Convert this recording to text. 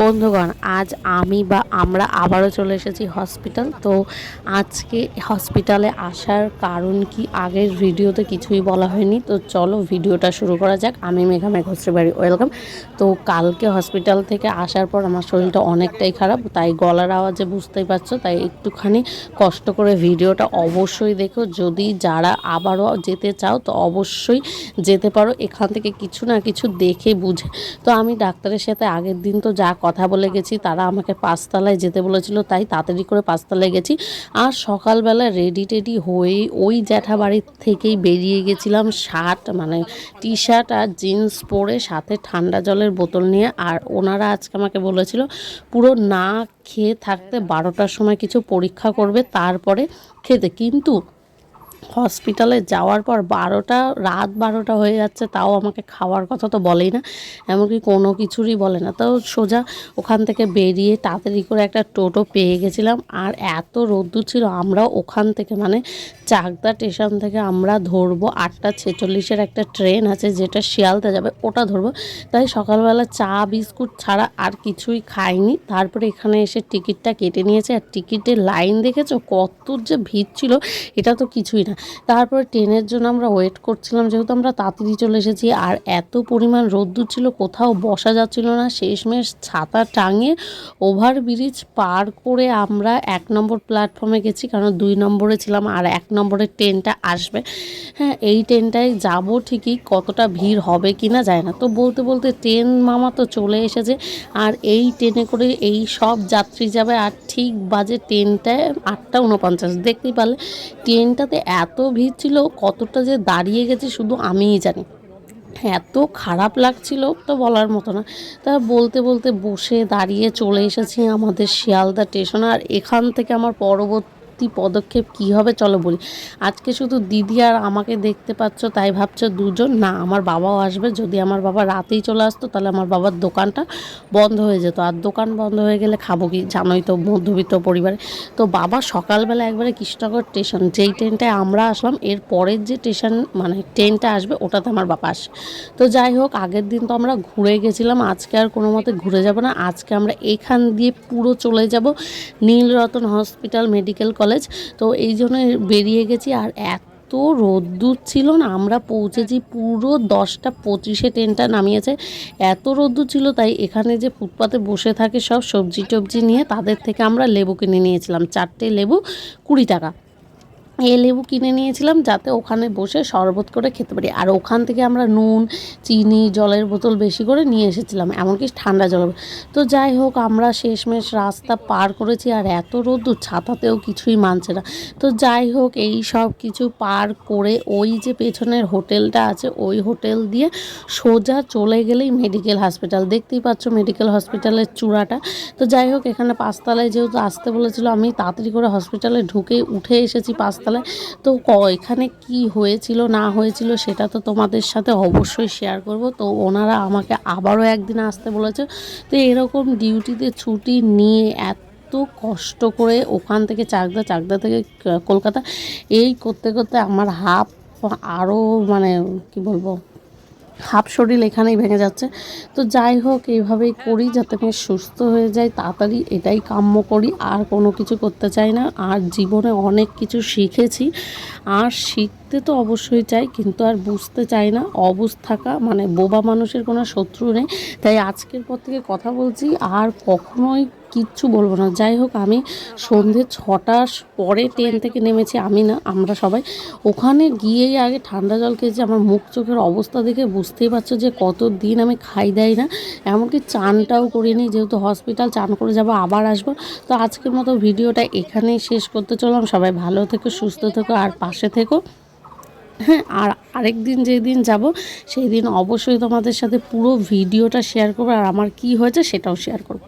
বন্ধুগণ, আজ আমি বা আমরা আবারও চলে এসেছি হসপিটাল। তো আজকে হসপিটালে আসার কারণ কি আগের ভিডিওতে কিছুই বলা হয়নি। তো চলো ভিডিওটা শুরু করা যাক। আমি মেঘা মেঘশ্রী বাড়ি ওয়েলকাম। তো কালকে হসপিটাল থেকে আসার পর আমার শরীরটা অনেকটাই খারাপ, তাই গলার আওয়াজে বুঝতেই পারছ, তাই একটুখানি কষ্ট করে ভিডিওটা অবশ্যই দেখো। যদি যারা আবারও যেতে চাও, তো অবশ্যই যেতে পারো। এখান থেকে কিছু না কিছু দেখে বুঝে। তো আমি ডাক্তারের সাথে আগের দিন তো যা কথা বলে গেছি, তারা আমাকে পাঁচতলায় যেতে বলেছিল, তাই তাড়াতাড়ি করে পাঁচতলায় গেছি। আর সকালবেলা রেডি টেডি হয়ে ওই জ্যাঠা বাড়ির থেকেই বেরিয়ে গেছিলাম শার্ট মানে টি শার্ট আর জিন্স পরে সাথে ঠান্ডা জলের বোতল নিয়ে। আর ওনারা আজকে আমাকে বলেছিল, পুরো না খেয়ে থাকতে বারোটার সময় কিছু পরীক্ষা করবে, তারপরে খেতে। কিন্তু হসপিটালে যাওয়ার পর বারোটা, রাত বারোটা হয়ে যাচ্ছে, তাও আমাকে খাওয়ার কথা তো বলেই না। এমনকি কোনো কিছুরই বলে না। তাও সোজা ওখান থেকে বেরিয়ে তাড়াতাড়ি করে একটা টোটো পেয়ে গেছিলাম। আর এত রোদ্দুর ছিল, আমরা ওখান থেকে মানে চাকদা স্টেশন থেকে আমরা ধরবো আটটা ছেচল্লিশের একটা ট্রেন আছে, যেটা শিয়ালদা যাবে, ওটা ধরবো। তাই সকালবেলা চা, বিস্কুট ছাড়া আর কিছুই খাইনি। তারপরে এখানে এসে টিকিটটা কেটে নিয়েছে। আর টিকিটের লাইন দেখেছ? কত যে ভিড় ছিল, এটা তো কিছুই না তারপরে ট্রেনের জন্য আমরা ওয়েট করছিলাম, যেহেতু আমরা তাড়াতাড়ি চলে এসেছি, আর এত পরিমাণ রোদ্দুর ছিল, কোথাও বসা যাচ্ছিল না। শেষমেশ ছাতা টাঙিয়ে ওভার ব্রিজ পার করে আমরা এক নম্বর প্ল্যাটফর্মে গেছি, কারণ দুই নম্বরে ছিলাম আর এক নম্বরের ট্রেনটা আসবে। হ্যাঁ এই ট্রেনটায় যাব ঠিকই, কতটা ভিড় হবে কি না যায় না। তো বলতে বলতে ট্রেন মামা তো চলে এসেছে, আর এই ট্রেনে করে এই সব যাত্রী যাবে, আর ঠিক বাজে ট্রেনটায় আটটা উনপঞ্চাশ দেখতেই পারলে, ট্রেনটাতে এত ভিড় ছিল, কতটা যে দাঁড়িয়ে গেছে শুধু আমিই জানি। এত খারাপ লাগছিল তো বলার মতো না। তা বলতে বলতে বসে দাঁড়িয়ে চলে এসেছি আমাদের শিয়ালদা স্টেশন, আর এখান থেকে আমার পরবর্তী পদক্ষেপ কি হবে চলো বলি। আজকে শুধু দিদি আর আমাকে দেখতে পাচ্ছ, তাই ভাবছ দুজন? না, আমার বাবাও আসবে। যদি আমার বাবা রাতেই চলে আসতো, তাহলে আমার বাবার দোকানটা বন্ধ হয়ে যেত। আর দোকান বন্ধ হয়ে গেলে খাব কি? জানোই তো, মধ্যবিত্ত পরিবারে। তো বাবা সকালবেলা একবারে কৃষ্ণনগর স্টেশন, যেই ট্রেনটায় আমরা আসলাম, এর পরের যে স্টেশন মানে ট্রেনটা আসবে, ওটাতে আমার বাবা আসে। তো যাই হোক, আগের দিন তো আমরা ঘুরে গেছিলাম, আজকে আর কোনো মতে ঘুরে যাব না। আজকে আমরা এখান দিয়ে পুরো চলে যাব নীলরতন হসপিটাল মেডিকেল কলেজ তো এই জন্য বেরিয়ে গেছি। আর এত এত রোদ্দুর ছিল না, আমরা পৌঁছেছি পুরো দশটা পঁচিশে ট্রেনটা নামিয়েছে। এত রোদ্দুর ছিল, তাই এখানে যে ফুটপাতে বসে থাকে সব সবজি টবজি নিয়ে, তাদের থেকে আমরা লেবু কিনে নিয়েছিলাম, চারটে লেবু কুড়ি টাকা। এ লেবু কিনে নিয়েছিলাম যাতে ওখানে বসে শরবত করে খেতে পারি। আর ওখান থেকে আমরা নুন, চিনি, জলের বোতল বেশি করে নিয়ে এসেছিলাম, এমনকি ঠান্ডা জল তো যাই হোক, আমরা শেষমেশ রাস্তা পার করেছি আর এত রোদ্দুর, ছাতাতেও কিছুই মানছে না। তো যাই হোক, এই সব কিছু পার করে ওই যে পেছনের হোটেলটা আছে, ওই হোটেল দিয়ে সোজা চলে গেলেই মেডিকেল হসপিটাল দেখতেই পাচ্ছ মেডিকেল হসপিটালের চূড়াটা। তো যাই হোক, এখানে পাঁচতলায় যেহেতু আসতে বলেছিল, আমি তাড়াতাড়ি করে হসপিটালে ঢুকে উঠে এসেছি পাঁচতলায় তো এখানে কি হয়েছিল, না হয়েছিল সেটা তো তোমাদের সাথে অবশ্যই শেয়ার করব। তো ওনারা আমাকে আবারও একদিন আসতে বলেছে। তো এরকম ডিউটিতে ছুটি নিয়ে এত এত কষ্ট করে ওখান থেকে চাকদা চাকদা থেকে কলকাতা, এই করতে করতে আমার হাফ আরও মানে কি বলব হাফ শরীর এখানেই ভেঙে যাচ্ছে। তো যাই হোক, এইভাবেই করি যাতে আমি সুস্থ হয়ে যাই। তাড়াতাড়ি এটাই কাম্য করি, আর কোনো কিছু করতে চাই না। আর জীবনে অনেক কিছু শিখেছি। আর শিখতে তো অবশ্যই চাই, কিন্তু আর বুঝতে চাই না। অবুঝ থাকা মানে বোবা মানুষের কোনো শত্রু নেই। তাই আজকের পর থেকে কথা বলছি, আর কখনোই কিচ্ছু বলব না। যাই হোক, আমি সন্ধে ছটার পরে ট্রেন থেকে নেমেছি, আমি না, আমরা সবাই। ওখানে গিয়েই আগে ঠান্ডা জল খেয়েছি আমার মুখ চোখের অবস্থা দেখে বুঝতেই পারছ যে কত দিন আমি খাই দেয় না। এমনকি চানটাও করিনি, যেহেতু হসপিটাল, চান করে যাব, আবার আসব। তো আজকের মতো ভিডিওটা এখানেই শেষ করতে চললাম। সবাই ভালো থেকো, সুস্থ থেকো, আর পাশে থেকো। হ্যাঁ আর আরেক দিন যেদিন যাব, সেই দিন অবশ্যই তোমাদের সাথে পুরো ভিডিওটা শেয়ার করব, আর আমার কি হয়েছে সেটাও শেয়ার করব।